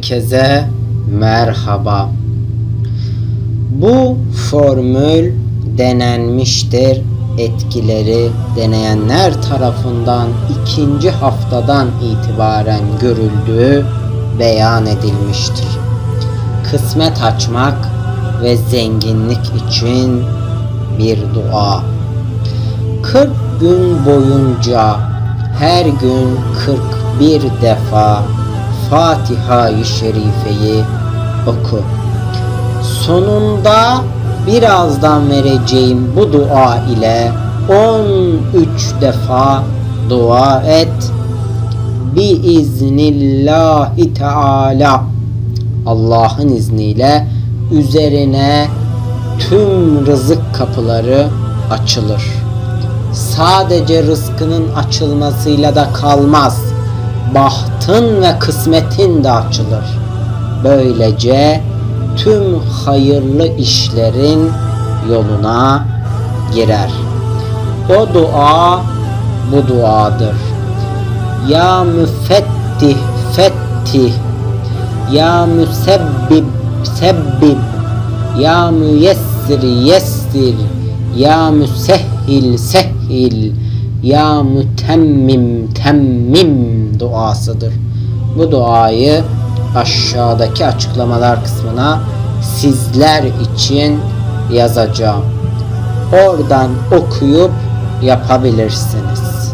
Herkese merhaba. Bu formül denenmiştir. Etkileri deneyenler tarafından ikinci haftadan itibaren görüldüğü beyan edilmiştir. Kısmet açmak ve zenginlik için bir dua. 40 gün boyunca her gün 41 defa Fatiha-i Şerife'yi oku. Sonunda birazdan vereceğim bu dua ile 13 defa dua et. Biiznillahi Teala Allah'ın izniyle üzerine tüm rızık kapıları açılır. Sadece rızkının açılmasıyla da kalmaz bahtın ve kısmetin de açılır. Böylece tüm hayırlı işlerin yoluna girer. O dua bu duadır. Ya müfettih fettih Ya müsebbib sebbib Ya müyessir yessir Ya müsehhil sehhil Ya mütemmim temmim duasıdır. Bu duayı aşağıdaki açıklamalar kısmına sizler için yazacağım. Oradan okuyup yapabilirsiniz.